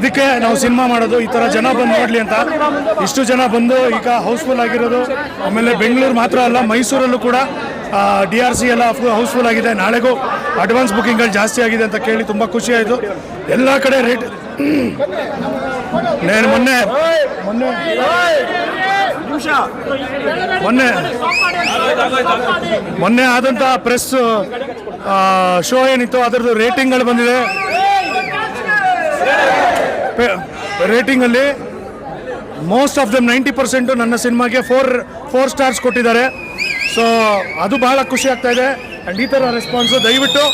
ಇದಕ್ಕೆ ನಾವು ಸಿನಿಮಾ ಮಾಡೋದು, ಈ ಥರ ಜನ ಬಂದು ನೋಡಲಿ ಅಂತ. ಇಷ್ಟು ಜನ ಬಂದು ಈಗ ಹೌಸ್ಫುಲ್ ಆಗಿರೋದು. ಆಮೇಲೆ ಬೆಂಗಳೂರು ಮಾತ್ರ ಅಲ್ಲ, ಮೈಸೂರಲ್ಲೂ ಕೂಡ ಡಿ ಆರ್ ಸಿ ಎಲ್ಲ ಹೌಸ್ಫುಲ್ ಆಗಿದೆ. ನಾಳೆಗೂ ಅಡ್ವಾನ್ಸ್ ಬುಕ್ಕಿಂಗ್ಗಳು ಜಾಸ್ತಿ ಆಗಿದೆ ಅಂತ ಕೇಳಿ ತುಂಬ ಖುಷಿ ಆಯಿತು. ಎಲ್ಲ ಕಡೆ ರೇಟ್ నేను ಮೊನ್ನೆ ಮೊನ್ನೆ ಮೊನ್ನೆ ಮೊನ್ನೆ ಆದಂಥ ಪ್ರೆಸ್ ಶೋ ಏನಿತ್ತು, ಅದರದ್ದು ರೇಟಿಂಗ್ಗಳು ಬಂದಿದೆ. ರೇಟಿಂಗಲ್ಲಿ most of them ninety percent ನನ್ನ ಸಿನಿಮಾಗೆ ಫೋರ್ ಫೋರ್ ಸ್ಟಾರ್ಸ್ ಕೊಟ್ಟಿದ್ದಾರೆ. ಸೊ ಅದು ಬಹಳ ಖುಷಿ ಆಗ್ತಾ ಇದೆ. ಆ್ಯಂಡ್ ಈ ಥರ ರೆಸ್ಪಾನ್ಸು ದಯವಿಟ್ಟು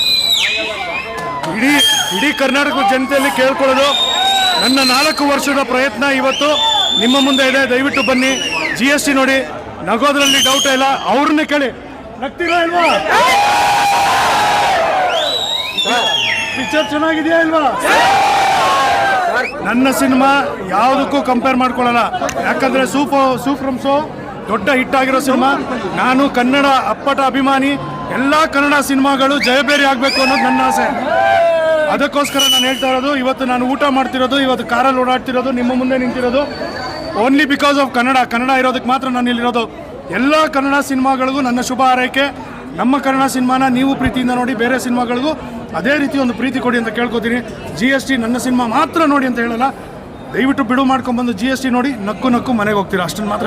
ಇಡೀ ಇಡೀ ಕರ್ನಾಟಕದ ಜನತೆಯಲ್ಲಿ ಕೇಳ್ಕೊಳ್ಳೋದು. ನನ್ನ ನಾಲ್ಕು ವರ್ಷದ ಪ್ರಯತ್ನ ಇವತ್ತು ನಿಮ್ಮ ಮುಂದೆ ಇದೆ. ದಯವಿಟ್ಟು ಬನ್ನಿ. ಜಿ ಎಸ್ ಟಿ ನೋಡಿ. ನಗೋದ್ರಲ್ಲಿ ಡೌಟ್ ಇಲ್ಲ. ಅವ್ರನ್ನೇ ಕೇಳಿ. ನಗ್ತೀರಾ ಇಲ್ವಾ? ಪಿಕ್ಚರ್ ಚೆನ್ನಾಗಿದೆಯಾ ಇಲ್ವಾ? ನನ್ನ ಸಿನಿಮಾ ಯಾವುದಕ್ಕೂ ಕಂಪೇರ್ ಮಾಡ್ಕೊಳ್ಳಲ್ಲ. ಯಾಕಂದರೆ ಸೂಪರ್ ಸೂಪ್ರಮ್ ಸೋ ದೊಡ್ಡ ಹಿಟ್ ಆಗಿರೋ ಸಿನಿಮಾ. ನಾನು ಕನ್ನಡ ಅಪ್ಪಟ ಅಭಿಮಾನಿ, ಎಲ್ಲ ಕನ್ನಡ ಸಿನಿಮಾಗಳು ಜಯಬೇರಿ ಆಗಬೇಕು ಅನ್ನೋದು ನನ್ನ ಆಸೆ. ಅದಕ್ಕೋಸ್ಕರ ನಾನು ಹೇಳ್ತಾ ಇರೋದು, ಇವತ್ತು ನಾನು ಊಟ ಮಾಡ್ತಿರೋದು, ಇವತ್ತು ಕಾರಲ್ಲಿ ಓಡಾಡ್ತಿರೋದು, ನಿಮ್ಮ ಮುಂದೆ ನಿಂತಿರೋದು only because of Kannada. Kannada ಇರೋದಕ್ಕೆ ಮಾತ್ರ ನಾನು ಇಲ್ಲಿರೋದು. ಎಲ್ಲ ಕನ್ನಡ ಸಿನಿಮಾಗಳಿಗೂ ನನ್ನ ಶುಭ ಹಾರೈಕೆ. ನಮ್ಮ ಕನ್ನಡ ಸಿನಿಮಾನ ನೀವು ಪ್ರೀತಿಯಿಂದ ನೋಡಿ, ಬೇರೆ ಸಿನಿಮಾಗಳಿಗೂ ಅದೇ ರೀತಿ ಒಂದು ಪ್ರೀತಿ ಕೊಡಿ ಅಂತ ಕೇಳ್ಕೊತೀನಿ. ಜಿ ಎಸ್ ಟಿ ನನ್ನ ಸಿನಿಮಾ ಮಾತ್ರ ನೋಡಿ ಅಂತ ಹೇಳಲ್ಲ. ದಯವಿಟ್ಟು ಬಿಡು ಮಾಡ್ಕೊಂಡ್ಬಂದು ಜಿ ಎಸ್ ಟಿ ನೋಡಿ, ನಕ್ಕು ನಕ್ಕು ಮನೆಗೆ ಹೋಗ್ತೀರಾ. ಅಷ್ಟನ್ನು ಮಾತ್ರ.